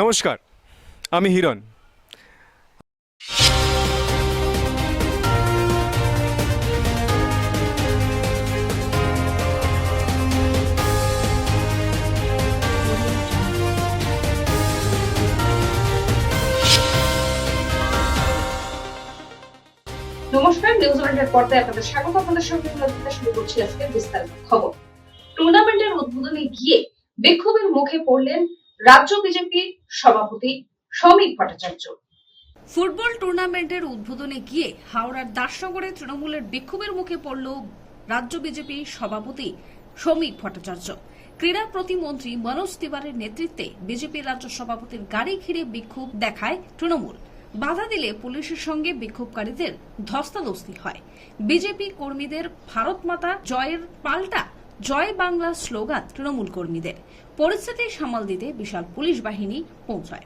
নমস্কার, আমি হিরণ। নমস্কার নিউজ ওয়ার্ল্ডের পর্দায় আপনাদের স্বাগত। আপনাদের সঙ্গে লতিকা শুরু করছি আজকে বিস্তারিত খবর। টুর্নামেন্টের উদ্বোধনে গিয়ে বিক্ষোভের মুখে পড়লেন রাজ্য বিজেপির সভাপতি শ্রমিক ভট্টাচার্য। ফুটবল টুর্নামেন্টের উদ্বোধনে গিয়ে হাওড়ার দাসনগরে তৃণমূলের বিক্ষোভের মুখে পড়ল রাজ্য বিজেপি সভাপতি শ্রমিক ভট্টাচার্য। ক্রীড়া প্রতিমন্ত্রী মনোজ তিওয়ারের নেতৃত্বে বিজেপি রাজ্য সভাপতির গাড়ি ঘিরে বিক্ষোভ দেখায় তৃণমূল। বাধা দিলে পুলিশের সঙ্গে বিক্ষোভকারীদের ধস্তাধস্তি হয়। বিজেপি কর্মীদের ভারত মাতা জয়ের পাল্টা জয় বাংলা স্লোগান তৃণমূল কর্মীদের। পরিস্থিতি সামাল দিতে বিশাল পুলিশ বাহিনী পৌঁছায়।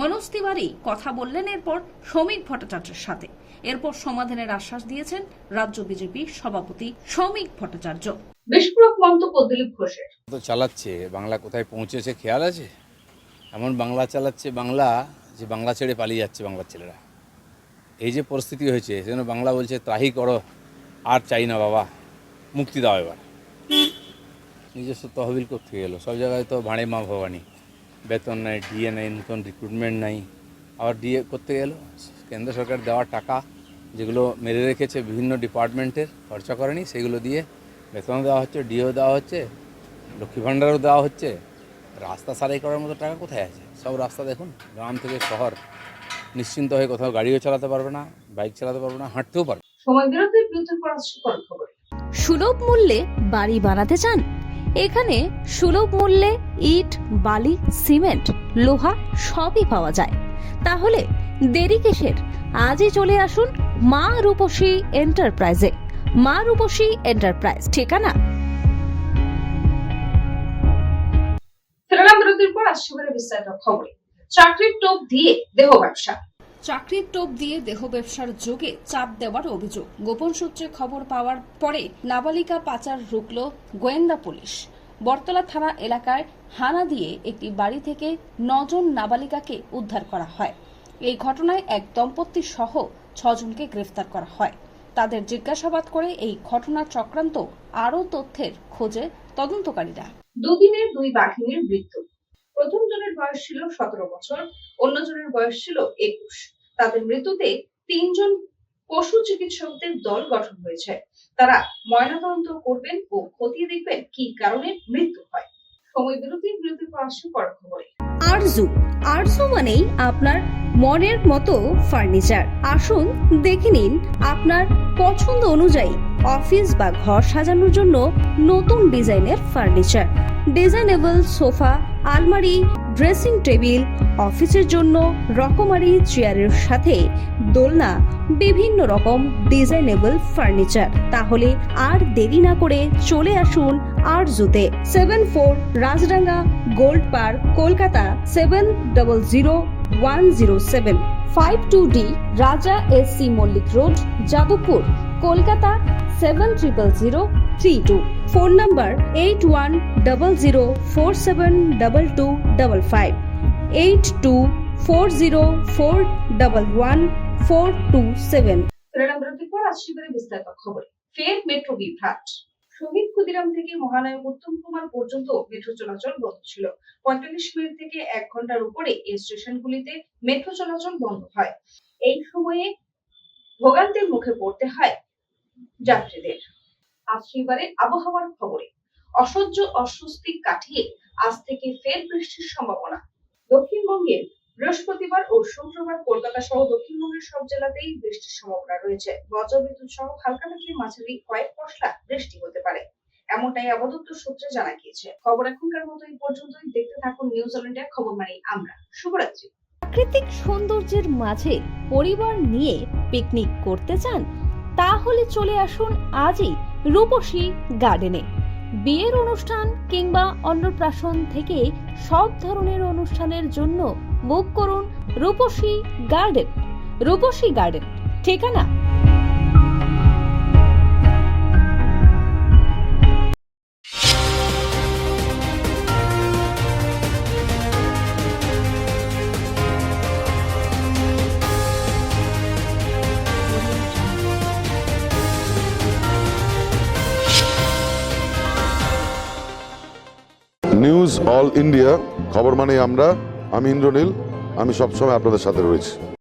মনোজ তিওয়ারি কথা বললেন এরপর শ্রমিক ভট্টাচার্যের সাথে। এরপর সমাধানের আশ্বাস দিয়েছেন রাজ্য বিজেপি সভাপতি শ্রমিক ভট্টাচার্য। বিস্ফোরক মন্তব্য দিলীপ ঘোষের। তো চালাচ্ছে বাংলা কোথায় পৌঁছেছে খেয়াল আছে? এমন বাংলা চালাচ্ছে, বাংলা যে বাংলা ছেড়ে পালিয়ে যাচ্ছে বাংলার ছেলেরা। এই যে পরিস্থিতি হয়েছে, সেজন্য বাংলা বলছে, ত্রাহি করো, আর চাই না বাবা, মুক্তি দাও এবার। নিজস্ব তহবিল করতে গেলো সব জায়গায় তো ভাঁড়ে মা ভবানী। বেতন নাই, ডিএ নাই, নতুন রিক্রুটমেন্ট নাই। আবার ডিএ করতে গেল কেন্দ্র সরকার দেওয়া টাকা যেগুলো মেরে রেখেছে বিভিন্ন ডিপার্টমেন্টের, খরচা করেনি, সেগুলো দিয়ে বেতন দেওয়া হচ্ছে ডিও দেওয়া হচ্ছে, লক্ষ্মী ভাণ্ডারও দেওয়া হচ্ছে। রাস্তা সারাই করার মতো টাকা কোথায় আছে? সব রাস্তা দেখুন গ্রাম থেকে শহর। নিশ্চিন্ত হয়ে কোথাও গাড়িও চালাতে পারবে না বাইক চালাতে পারবে না হাঁটতেও পারবে সময় বিরতির বিরুদ্ধে পরামর্শ খবর। সুলভ মূল্যে বাড়ি বানাতে চান? এখানে সুলভ মূল্যে ইট বালি সিমেন্ট লোহা সবই পাওয়া যায়। তাহলে দেরি কিসের? আজই চলে আসুন মা রূপসী এন্টারপ্রাইজে। মা রূপসী এন্টারপ্রাইজ ঠিকানা? বিরতির পর আসছে এবারে বিস্তারিত খবরে। চাকরির টোপ দিয়ে দেহ ব্যবসা। চাকরির টোপ দিয়ে দেহ ব্যবসার যোগে চাপ দেওয়ার অভিযোগ। গোপন সূত্রে খবর পাওয়ার পরে নাবালিকা পাচার রুকল গোয়েন্দা পুলিশ। বটতলা থানা এলাকায় হানা দিয়ে একটি বাড়ি থেকে নজন নাবালিকাকে উদ্ধার করা হয়। এই ঘটনায় এক দম্পতি সহ ছজনকে গ্রেফতার করা হয়। তাদের জিজ্ঞাসাবাদ করে এই ঘটনা চক্রান্ত আরও তথ্যের খোঁজে তদন্তকারীরা। দুদিনের দুই বাঘিনীর মৃত্যু। বয়স ছিল সতেরো বছর অন্য জনের বয়স ছিল একুশ। তাদের মৃত্যুতে তিনজন পশু চিকিৎসকদের দল গঠন হয়েছে। তারা ময়নাতদন্ত করবেন ও খতিয়ে দেখবেন কি কারণে মৃত্যু হয়। সময় বিরতির বিরতির পর আসছে পর খবরে। আরজু। আরজু মানেই আপনার মনের মতো ফার্নিচার। আসুন, দেখে নিন আপনার পছন্দ অনুযায়ী অফিস বা ঘর সাজানোর জন্য নতুন ডিজাইনের ফার্নিচার। ডিজাইনেবল সোফা, আলমারি ড্রেসিং টেবিল, অফিসের জন্য রকমারি চেয়ারের সাথে দোলনা, বিভিন্ন রকম ডিজাইনেবল ফার্নিচার। তাহলে আর দেরি না করে চলে আসুন আর জুতে seven four Rajdanga gold park, Kolkata, seven double zero one zero seven. Five two D, Raja S C Mallick road, Jadavpur, Kolkata seven triple zero three two. Phone number eight one double zero four seven double two double five, eight two four zero four double one four two seven. বিস্তারিত খবরে। ফের metro বিভ্রাট। শহীদ ক্ষুদিরাম থেকে মহানায়ক উত্তম কুমার পর্যন্ত metro চলাচল বন্ধ ছিল। পঁয়তাল্লিশ মিনিট থেকে এক ঘণ্টার উপরে এই স্টেশনগুলিতে মেট্রো চলাচল বন্ধ হয়। এই সময়ে ভোগান্তির মুখে পড়তে হয় যাত্রীদের। আজ এবারে আবহাওয়ার খবরে। অসহ্য অস্বস্তি কাটিয়ে আজ থেকে ফের বৃষ্টির সম্ভাবনা। দক্ষিণবঙ্গের বৃহস্পতিবার ও শুক্রবার কলকাতা সহ দক্ষিণবঙ্গের সব জেলাতেই বৃষ্টির সম্ভাবনা রয়েছে। বজ্রবিদ্যুৎ সহ হালকা থেকে মাঝারি কয়েক পশলা বৃষ্টি হতে পারে। এমনটাই আবদত্ত সূত্রে জানা গিয়েছে। খবর এখনকার মতো এই পর্যন্তই। দেখতে থাকুন নিউজ অল ইন্ডিয়া খবর মানে আমরা। শুভরাত্রি। প্রাকৃতিক সৌন্দর্যের মাঝে পরিবার নিয়ে পিকনিক করতে চান? তাহলে চলে আসুন আজই রূপসী গার্ডেনে বিয়ের অনুষ্ঠান কিংবা অন্নপ্রাশন থেকে সব ধরনের অনুষ্ঠানের জন্য বুক করুন রূপসী গার্ডেন রূপসী গার্ডেন ঠিকানা? নিউজ অল ইন্ডিয়া খবর মানে আমরা। আমি ইন্দ্রনীল আমি সবসময় আপনাদের সাথে রয়েছি।